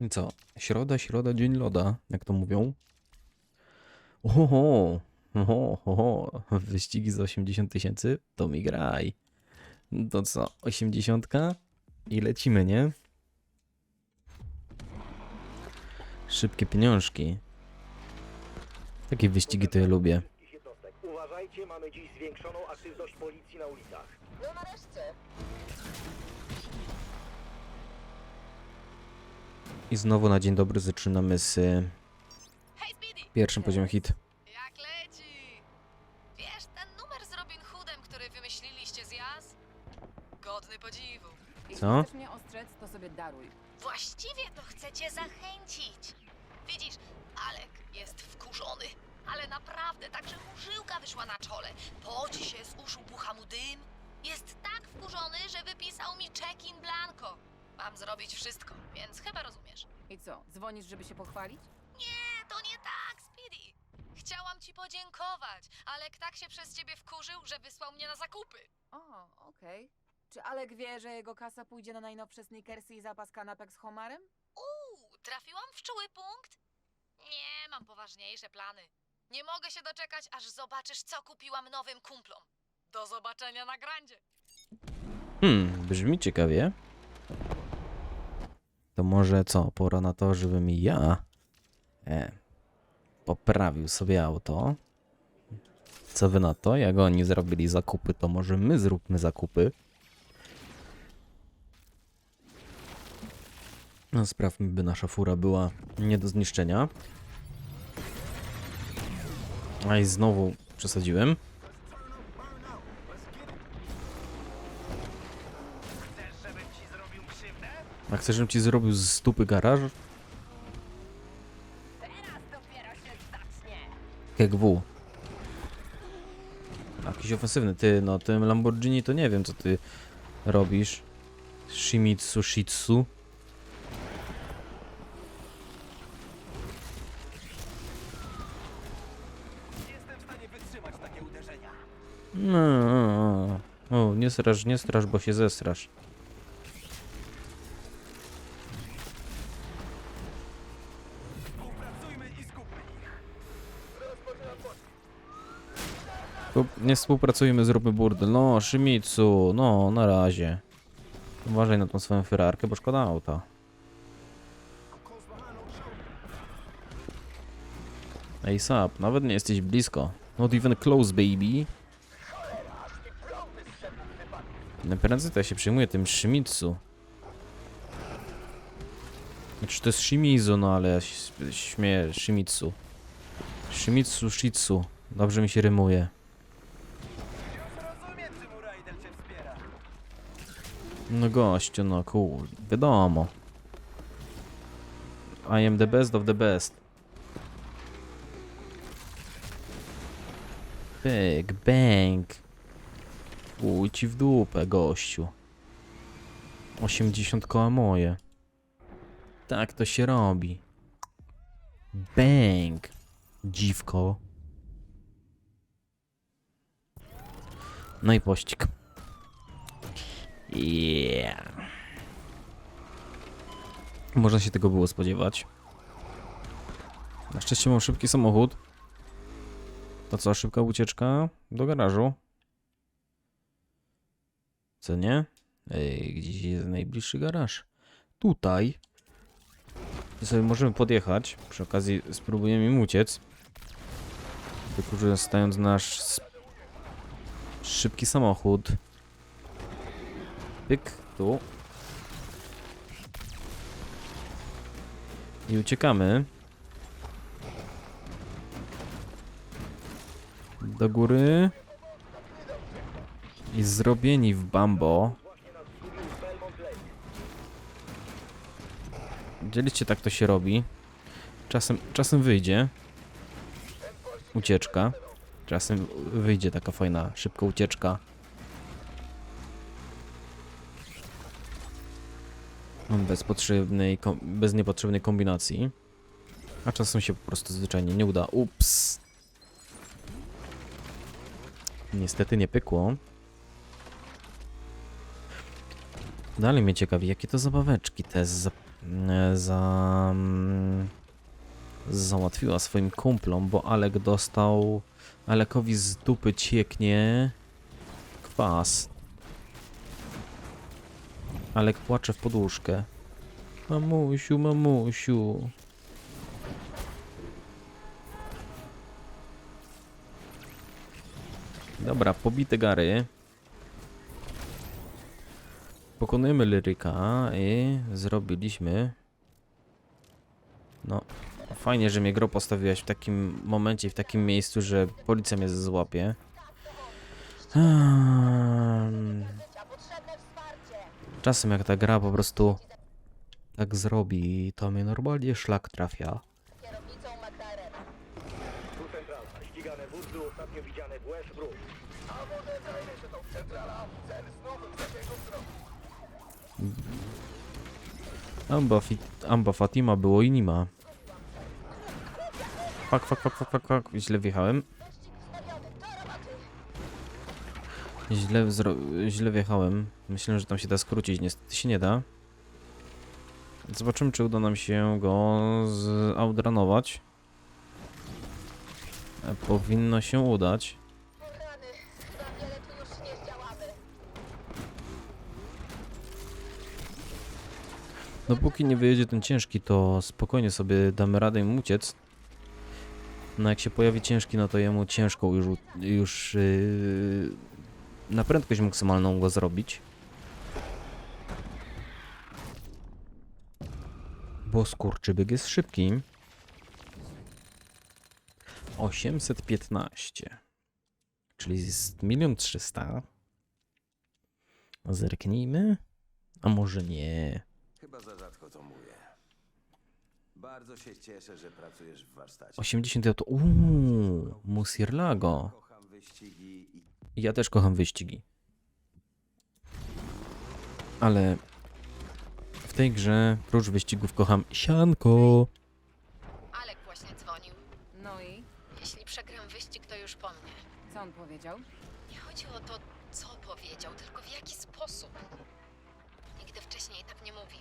I co? Środa, środa, dzień loda, jak to mówią. Oho, oho, oho, wyścigi za 80 tysięcy? To mi graj. To co, 80 i lecimy, nie? Szybkie pieniążki. Takie wyścigi to ja lubię. Uważajcie, mamy dziś zwiększoną aktywność policji na ulicach. No nareszcie. I znowu na dzień dobry zaczynamy z Speedy! pierwszym poziomem hit. Jak leci? Wiesz, ten numer z Robin Hoodem, który wymyśliliście z Jazz? Godny podziwu. Jeśli Co? chcesz mnie ostrzec, to sobie daruj. Właściwie to chcę cię zachęcić. Widzisz, Alek jest wkurzony, ale naprawdę, także mu żyłka wyszła na czole. Poci się z uszu, bucha mu dym. Jest tak wkurzony, że wypisał mi check in blanco. Mam zrobić wszystko, więc chyba rozumiesz. I co, dzwonisz, żeby się pochwalić? Nie, to nie tak, Speedy. Chciałam ci podziękować. Alek tak się przez ciebie wkurzył, że wysłał mnie na zakupy. O, okej. Czy Alek wie, że jego kasa pójdzie na najnowsze sneakersy i zapas kanapek z homarem? Uuu, trafiłam w czuły punkt? Nie, mam poważniejsze plany. Nie mogę się doczekać, aż zobaczysz, co kupiłam nowym kumplom. Do zobaczenia na grandzie. Hmm, brzmi ciekawie. To może co, pora na to, żebym ja e, poprawił sobie auto. Co wy na to? Jak oni zrobili zakupy, to może my zróbmy zakupy. No, sprawmy, by nasza fura była nie do zniszczenia. A i znowu przesadziłem. A chcesz, żebym ci zrobił z stupy garaż? Teraz dopiero się zacznie. Jak W. Jakiś ofensywny. Ty, no tym Lamborghini to nie wiem, co ty robisz. Shimitsu Shitsu. Takie uderzenia. No, o, nie strasz, nie strasz, bo się zestrasz. Współpracujmy i skupmy ich. Współ- Nie współpracujmy, zróbmy burdel. No, Shimitsu, no, na razie. Uważaj na tą swoją Ferrarkę, bo szkoda auta. Ej, sap, nawet nie jesteś blisko. Not even close, baby. Najprędzej to ja się przyjmuję tym Shimitsu. Znaczy to jest Shimizu, no ale ja śmieję Shimitsu. Shimitsu Shitsu. Dobrze mi się rymuje. No gościu, no cool. Wiadomo. I am the best of the best. Big bang. Uj ci w dupę, gościu. 80 koła moje. Tak to się robi. Bang. Dziwko. No i pościg. Yeah. Można się tego było spodziewać. Na szczęście mam szybki samochód. To co, szybka ucieczka do garażu. Co nie? Ej, gdzieś jest najbliższy garaż. Tutaj. I sobie możemy podjechać. Przy okazji spróbujemy im uciec. Wykorzystając nasz szybki samochód. Pyk, tu. I uciekamy. Do góry. I zrobieni w bambo. Widzieliście, tak to się robi. Czasem, czasem wyjdzie. Ucieczka. Czasem wyjdzie taka fajna, szybka ucieczka. Bez potrzebnej, bez niepotrzebnej kombinacji. A czasem się po prostu zwyczajnie nie uda. Ups. Niestety nie pykło. Dalej mnie ciekawi, jakie to zabaweczki te za, mm, załatwiła swoim kumplom, bo Alek dostał, Alekowi z dupy cieknie kwas. Alek płacze w poduszkę. Mamusiu, mamusiu. Dobra, pobite gary. Pokonujemy Lyryka i zrobiliśmy... No, fajnie, że mnie gro postawiłaś w takim momencie, w takim miejscu, że policja mnie złapie. Hmm. Czasem jak ta gra po prostu tak zrobi, to mnie normalnie szlak trafia. Amba, Amba Fatima było i nie ma. Fak, fak, fak, fak, fak, fak. Źle wjechałem. Źle, źle wjechałem. Myślałem, że tam się da skrócić. Niestety się nie da. Zobaczymy, czy uda nam się go zaudranować. E, Powinno się udać. Dopóki nie wyjedzie ten ciężki, to spokojnie sobie damy radę im uciec. No jak się pojawi ciężki, no to jemu ciężko już, już yy, na prędkość maksymalną go zrobić. Bo skurczybyk jest szybki. 815. Czyli jest 1 300 Zerknijmy. A może nie. Chyba za rzadko to mówię. Bardzo się cieszę, że pracujesz w warsztacie. 80 auto. Uuu, Musirlago. Kocham wyścigi i Ja też kocham wyścigi. Ale w tej grze, prócz wyścigów, kocham sianko. Alek właśnie dzwonił. No i Jeśli przegram wyścig, to już po mnie. co on powiedział? Nie chodzi o to, co powiedział, tylko w jaki sposób. Nigdy wcześniej tak nie mówił.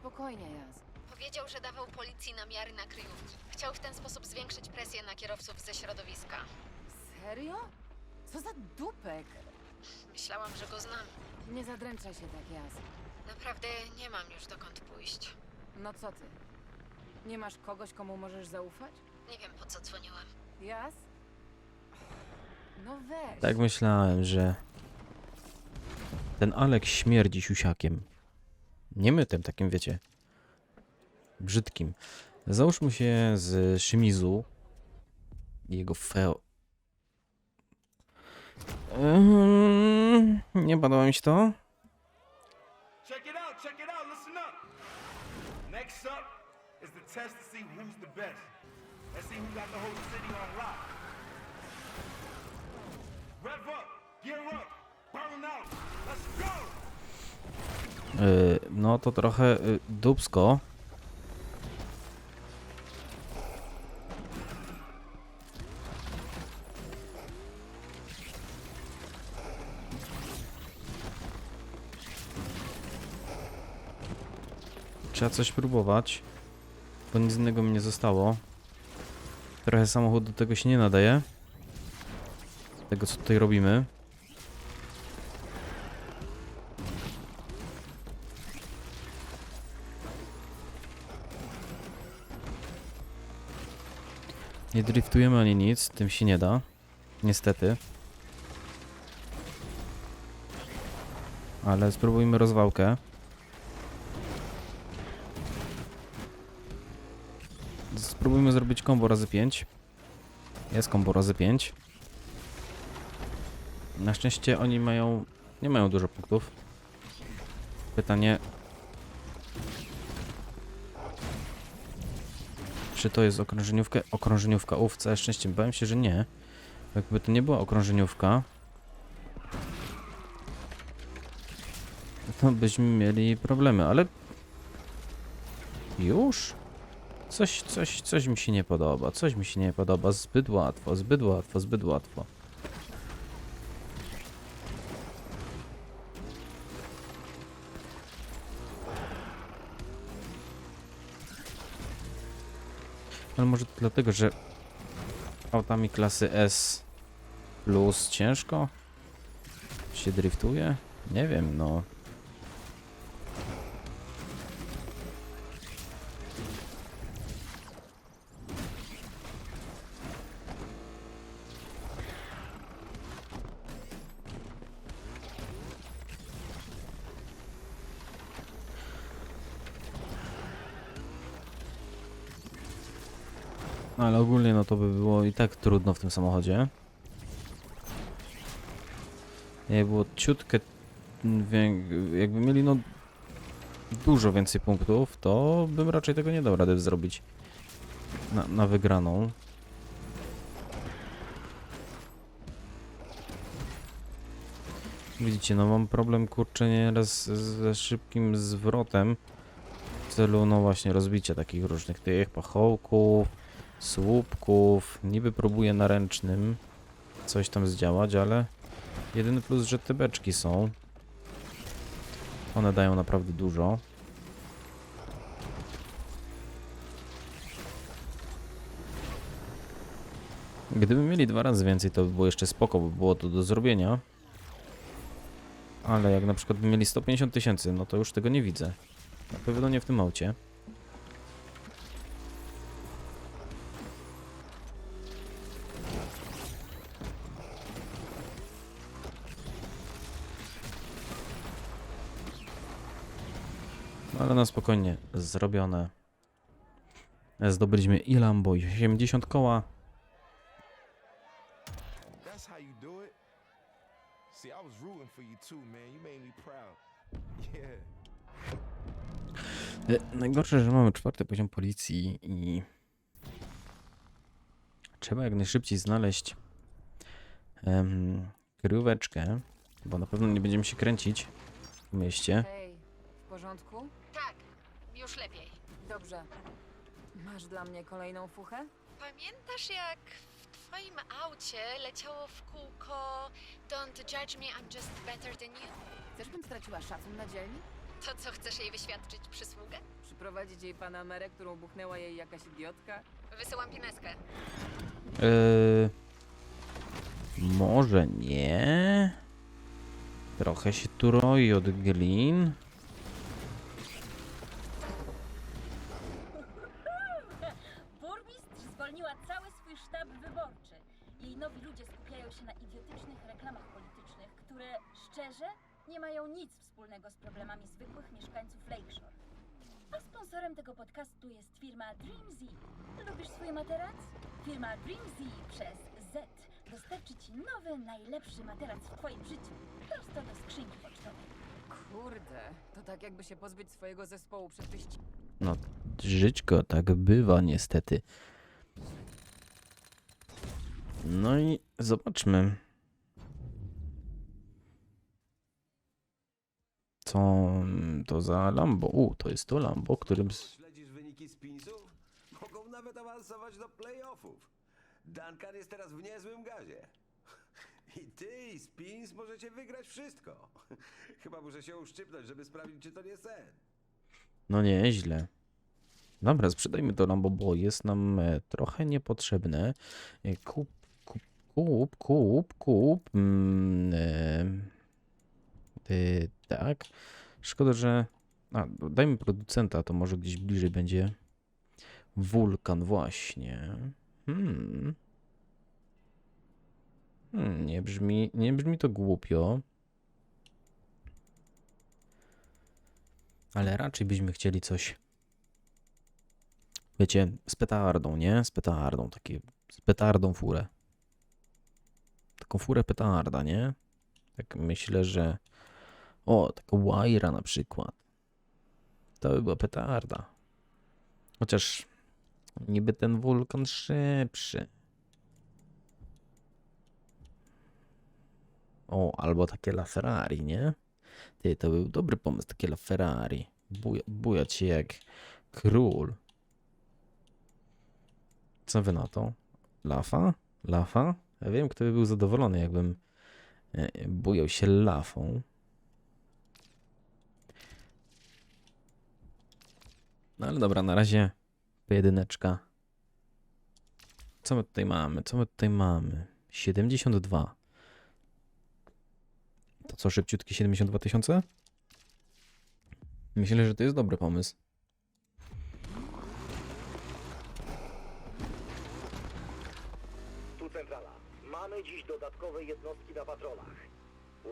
Spokojnie, Jaz. Powiedział, że dawał policji namiary na kryjówki. Chciał w ten sposób zwiększyć presję na kierowców ze środowiska. Serio? Co za dupek? Myślałam, że go znam. Nie zadręczaj się tak, Jaz. Naprawdę nie mam już dokąd pójść. No co ty? Nie masz kogoś, komu możesz zaufać? Nie wiem, po co dzwoniłam. Jaz? No weź. Tak myślałem, że ten Alek śmierdzi siusiakiem. Nie mytem takim, wiecie. Brzydkim. Załóżmy się z Shimizu i jego feo. Ehm, nie podoba mi się to. Check it out, check it out, listen up. Next up is the test to see who's the best. Let's see who got the whole city on lock. Rev up, gear up, burn out. Let's go! Yy, no to trochę yy, dubsko. Trzeba coś próbować, bo nic innego mi nie zostało. Trochę samochód do tego się nie nadaje. Tego co tutaj robimy. Nie driftujemy ani nic, tym się nie da. Niestety. Ale spróbujmy rozwałkę. Spróbujmy zrobić combo razy 5. Jest combo razy 5. Na szczęście oni mają... nie mają dużo punktów. Pytanie... Czy to jest okrążeniówka? Okrążeniówka. Uf, całe szczęście. Bałem się, że nie. Jakby to nie była okrążeniówka, to byśmy mieli problemy, ale... Już? Coś, coś, coś mi się nie podoba, coś mi się nie podoba. Zbyt łatwo, zbyt łatwo, zbyt łatwo. Ale może to dlatego, że autami klasy S plus ciężko się driftuje? Nie wiem, no Ale ogólnie no to by było i tak trudno w tym samochodzie. Jakby było ciutkę, wię- jakby mieli no dużo więcej punktów, to bym raczej tego nie dał rady zrobić na, na wygraną. Widzicie, no mam problem kurczę nieraz ze szybkim zwrotem w celu no właśnie rozbicia takich różnych tych pachołków, słupków. Niby próbuję na ręcznym coś tam zdziałać, ale jedyny plus, że te beczki są. One dają naprawdę dużo. Gdyby mieli dwa razy więcej, to by było jeszcze spoko, by było to do zrobienia. Ale jak na przykład by mieli 150 tysięcy, no to już tego nie widzę. Na pewno nie w tym aucie. Spokojnie, zrobione. Zdobyliśmy i Lambo, i 80 koła. E, Najgorsze, że mamy czwarty poziom policji i trzeba jak najszybciej znaleźć kryjóweczkę, bo na pewno nie będziemy się kręcić w mieście. Hej, w porządku? Tak, już lepiej. Dobrze. Masz dla mnie kolejną fuchę? Pamiętasz jak w twoim aucie leciało w kółko Don't judge me, I'm just better than you? Chcesz, bym straciła szacun na dzielni? To co, chcesz jej wyświadczyć przysługę? Przyprowadzić jej Panamerę, którą buchnęła jej jakaś idiotka? Wysyłam pineskę. Eee, może nie. Trochę się tu roi od glin. Mają nic wspólnego z problemami zwykłych mieszkańców Lakeshore. A sponsorem tego podcastu jest firma DreamZ. Lubisz swój materac? Firma DreamZ przez Z dostarczy Ci nowy, najlepszy materac w Twoim życiu. Prosto do skrzynki pocztowej. Kurde, to tak jakby się pozbyć swojego zespołu przed wyścigiem. No, żyćko tak bywa niestety. No i zobaczmy. Co to za Lambo? U, to jest to Lambo, którym... Śledzisz wyniki spinsów? Mogą nawet awansować do playoffów. Duncan jest teraz w niezłym gazie. I ty i Spins możecie wygrać wszystko. Chyba muszę się uszczypnąć, żeby sprawdzić, czy to nie sen. No nieźle. Dobra, sprzedajmy to Lambo, bo jest nam e, trochę niepotrzebne. E, Kup, kup, kup, kup, kup. Mm, e, e, tak. Szkoda, że... A, dajmy producenta, to może gdzieś bliżej będzie. Wulkan, właśnie. Hmm. Hmm, nie brzmi, nie brzmi to głupio. Ale raczej byśmy chcieli coś. Wiecie, z petardą, nie? Z petardą, takie. Z petardą furę. Taką furę petarda, nie? Tak myślę, że. O, taka Wajra na przykład. To by była petarda. Chociaż niby ten wulkan szybszy. O, albo takie La Ferrari, nie? Ty, to był dobry pomysł, takie La Ferrari. Buja, bujać się jak król. Co wy na to? Lafa? Lafa? Ja wiem, kto by był zadowolony, jakbym e, bujał się lafą. No ale dobra, na razie pojedyneczka co my tutaj mamy? Co my tutaj mamy? 72. To co, szybciutki 72 tysiące? Myślę, że to jest dobry pomysł. Tu centrala. Mamy dziś dodatkowe jednostki na patrolach.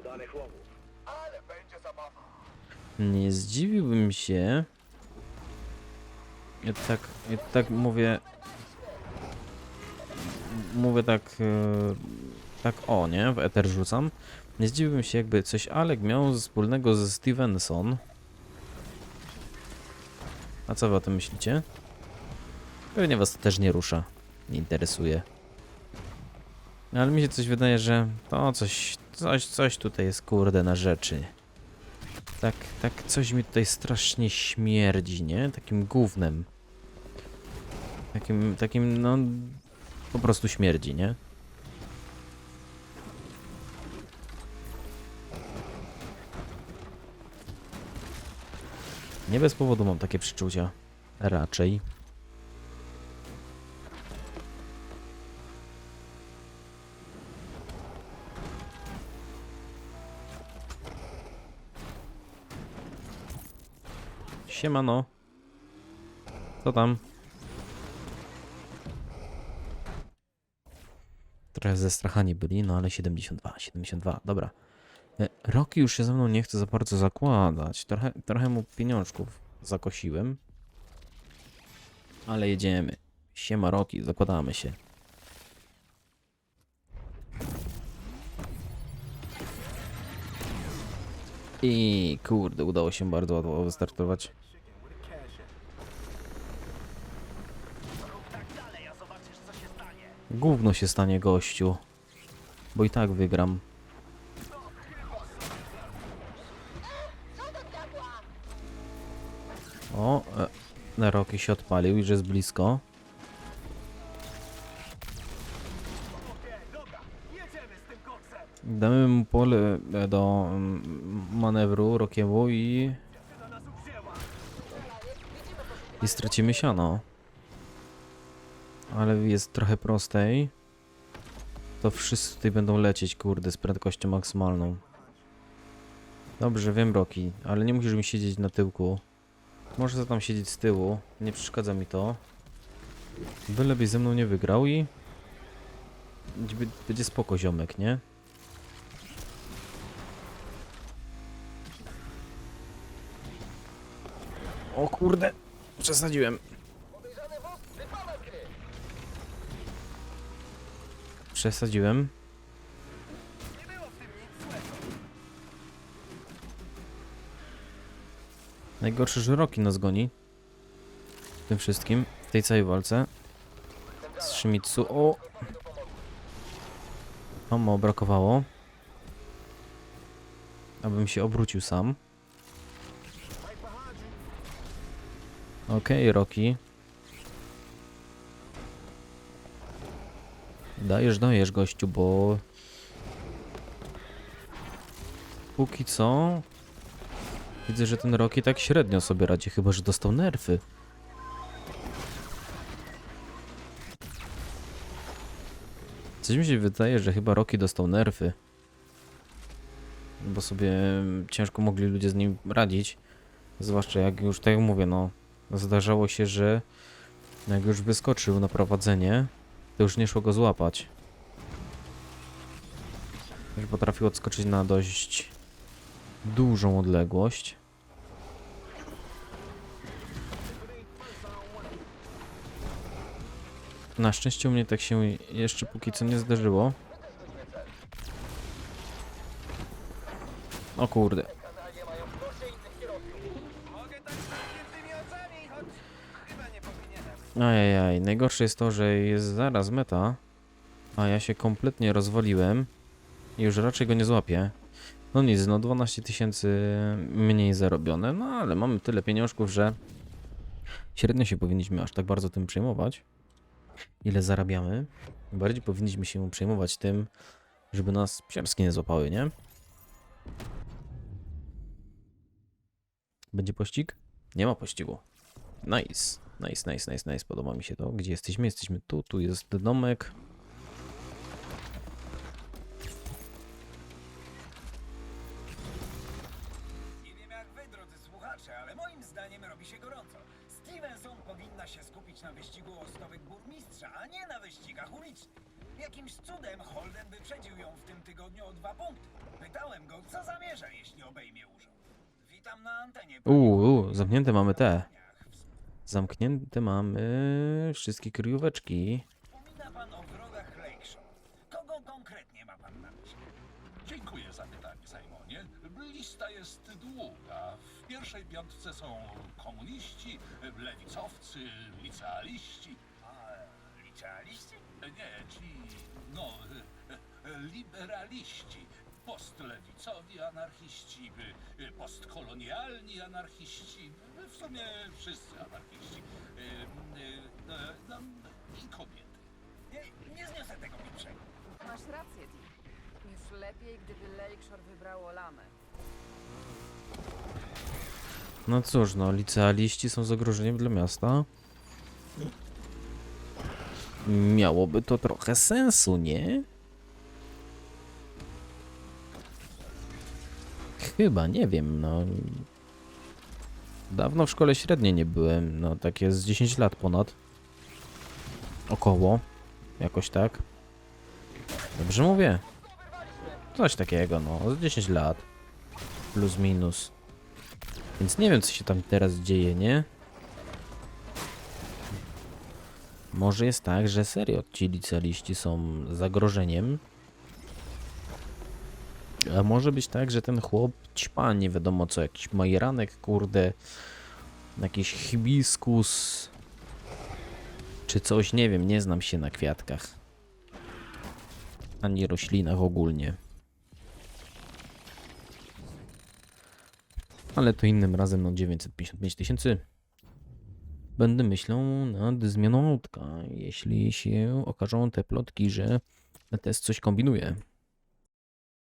Udanych łowów. Ale będzie zabawa. Nie zdziwiłbym się. Ja tak, ja tak mówię. Mówię tak. e, Tak o, nie? W eter rzucam. Nie zdziwiłbym się, jakby coś Alek miał wspólnego ze Stevenson. A co wy o tym myślicie? Pewnie was to też nie rusza. Nie interesuje. Ale mi się coś wydaje, że to coś, coś, coś tutaj jest kurde na rzeczy. Tak, tak coś mi tutaj strasznie śmierdzi, nie? Takim gównem. Takim, takim, no... Po prostu śmierdzi, nie? Nie bez powodu mam takie przeczucia. Raczej. Siemano. Co tam? Trochę zestrachani byli, no ale 72, 72, dobra. E, Roki już się ze mną nie chce za bardzo zakładać. Trochę, trochę mu pieniążków zakosiłem. Ale jedziemy. Siema Roki, zakładamy się. I kurde, udało się bardzo łatwo wystartować. Gówno się stanie gościu. Bo i tak wygram. O, e, się odpalił, już jest blisko. Damy mu pole e, do mm, manewru Rokiemu i... I stracimy siano. Ale jest trochę prostej. To wszyscy tutaj będą lecieć, kurde, z prędkością maksymalną. Dobrze, wiem, Roki, ale nie musisz mi siedzieć na tyłku. Możesz tam siedzieć z tyłu, nie przeszkadza mi to. Bylebyś ze mną nie wygrał i... Będzie spoko ziomek, nie? O kurde, przesadziłem. Przesadziłem. Najgorsze, że Roki nas goni. W tym wszystkim, w tej całej walce. Z Shimizu. O! O, mało brakowało. Abym się obrócił sam. Okej, Roki. Dajesz, dajesz, gościu, bo... Póki co... Widzę, że ten Roki tak średnio sobie radzi, chyba że dostał nerfy. Coś mi się wydaje, że chyba Roki dostał nerfy. Bo sobie ciężko mogli ludzie z nim radzić. Zwłaszcza jak już, tak jak mówię, no... Zdarzało się, że jak już wyskoczył na prowadzenie, to już nie szło go złapać. Już potrafił odskoczyć na dość dużą odległość. Na szczęście u mnie tak się jeszcze póki co nie zdarzyło. O kurde. Ajajaj, najgorsze jest to, że jest zaraz meta, a ja się kompletnie rozwaliłem i już raczej go nie złapię. No nic, no 12 tysięcy mniej zarobione, no ale mamy tyle pieniążków, że średnio się powinniśmy aż tak bardzo tym przejmować. Ile zarabiamy? Bardziej powinniśmy się przejmować tym, żeby nas psiarski nie złapały, nie? Będzie pościg? Nie ma pościgu. Nice. Nice, nice, nice, nice. Podoba mi się to. Gdzie jesteśmy? Jesteśmy tu, tu jest domek. Nie wiem jak wy, drodzy słuchacze, ale moim zdaniem robi się gorąco. Stevenson powinna się skupić na wyścigu o stowek burmistrza, a nie na wyścigach ulicznych. Jakimś cudem Holden wyprzedził ją w tym tygodniu o dwa punkty. Pytałem go, co zamierza, jeśli obejmie urząd. Witam na antenie. Uuu, Holden. zamknięte mamy te. Zamknięte mamy wszystkie kryjóweczki. Wspomina pan o wrogach Lakeshore. Kogo konkretnie ma pan na myśli? Dziękuję za pytanie, Simonie. Lista jest długa. W pierwszej piątce są komuniści, lewicowcy, licealiści. A, licealiści? Nie, ci, no, liberaliści. Postlewicowi anarchiści, postkolonialni anarchiści, w sumie wszyscy anarchiści. No, no, i kobiety. Nie, nie zniosę tego pieprzenia. Masz rację, Tim. Już lepiej, gdyby Lakeshore wybrało lamę. No cóż, no, licealiści są zagrożeniem dla miasta. Miałoby to trochę sensu, nie? Chyba, nie wiem, no. Dawno w szkole średniej nie byłem, no takie z 10 lat ponad. Około. Jakoś tak. Dobrze mówię. Coś takiego, no, z 10 lat. Plus minus. Więc nie wiem, co się tam teraz dzieje, nie? Może jest tak, że serio ci licealiści są zagrożeniem. A może być tak, że ten chłop ćpa nie wiadomo co, jakiś majeranek, kurde, jakiś hibiskus, czy coś, nie wiem, nie znam się na kwiatkach. Ani roślinach ogólnie. Ale to innym razem, no 955 tysięcy. Będę myślał nad zmianą autka, jeśli się okażą te plotki, że test coś kombinuje.